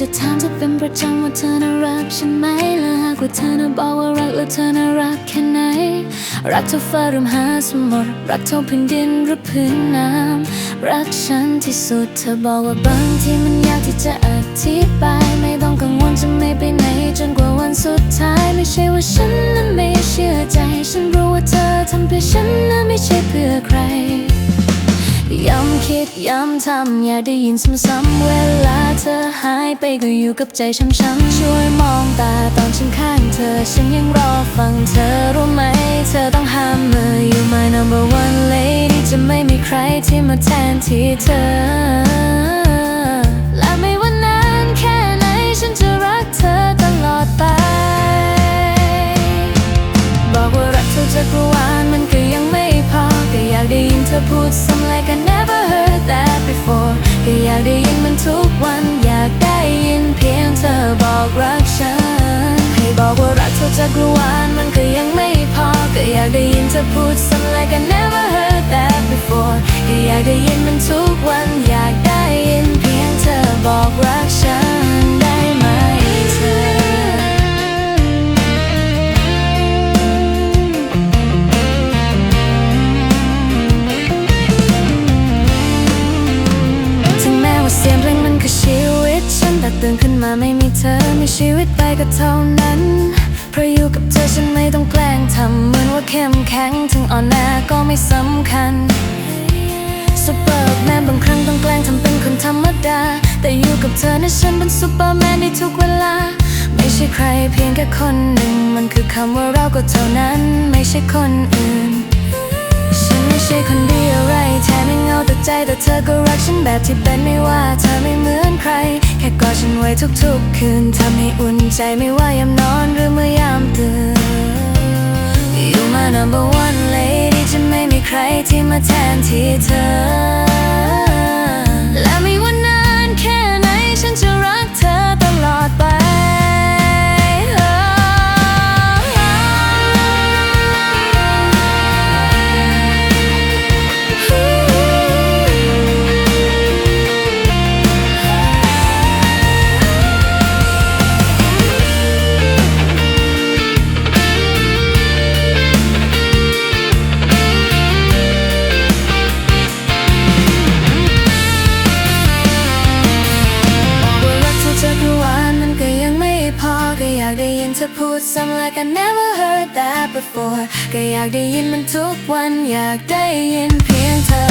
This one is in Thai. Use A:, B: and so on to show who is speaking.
A: จะถามเธอน่ารักฉันไหมและหากว่าเธอน่าบอกว่ารักแล้วเธอน่ารักแค่ไหน รักเท่าฟ้าหรือมหาสมุทรรักเท่าพื้นดินหรือพื้นน้ำรักฉันที่สุดเธอบอกว่าบางทีมันยากที่จะอธิบายไม่ต้องกังวลจะไม่ไปไหนจนกว่าวันสุดท้ายไม่ใช่ว่าฉันนั้นไม่เชื่อใจ ฉันรู้ว่าเธอทำเพื่อฉันนะไม่ใช่เพื่อใคร ย้ำคิดย้ำทำอย่าได้ยินซ้ำๆเวลาเธอหายไปก็อยู่กับใจช้ำๆช่วยมองตาตอนฉันข้างเธอ ฉันยังรอฟังเธอรู้ไหม เธอต้องห้ามมือ You my number one lady จะไม่มีใครที่มาแทนที่เธอและไม่ว่านานแค่ไหนฉันจะรักเธอตลอดไปบอกว่ารักเธอจักรวาลมันก็ยังไม่พอก็อยากได้ยินเธอพูดซ้ำ จักรวาลมันก็ยังไม่พอ ก็อยากได้ยินเธอพูดซ้ำ like I never heard that before ก็อยากได้ยินมันทุกวันอยากได้ยินเพียงเธอบอกรักฉันได้ไหมเธอ ถึงแม้ว่าเสียงเพลงมันคือชีวิตฉันแต่ตื่นขึ้นมาไม่มีเธอมีชีวิตไปก็เท่านั้น เพราะอยู่กับเธอฉันไม่ต้องแกล้งทำเหมือนว่าเข้มแข็งถึงอ่อนแอก็ไม่สำคัญซูเปอร์แมนบางครั้งต้องแกล้งทำเป็นคนธรรมดา แต่อยู่กับเธอนะฉันเป็นซูเปอร์แมนได้ทุกเวลา ไม่ใช่ใครเพียงแค่คนหนึ่ง มันคือคำว่าเราก็เท่านั้น ไม่ใช่คนอื่น ฉันไม่ใช่คนเดีอะ ใจแต่เธอก็รักฉันแบบที่เป็นไม่ว่าเธอไม่เหมือนใคร แค่กอดฉันไว้ทุกๆ คืนทำให้อุ่นใจไม่ว่ายามนอนหรือเมื่อยามตื่น You my number one lady จะไม่มีใครที่มาแทนที่เธอ ก็อยากได้ยินเธอพูดซ้ำ like I never heard that before ก็อยากได้ยินมันทุกวันอยากได้ยินเพียงเธอ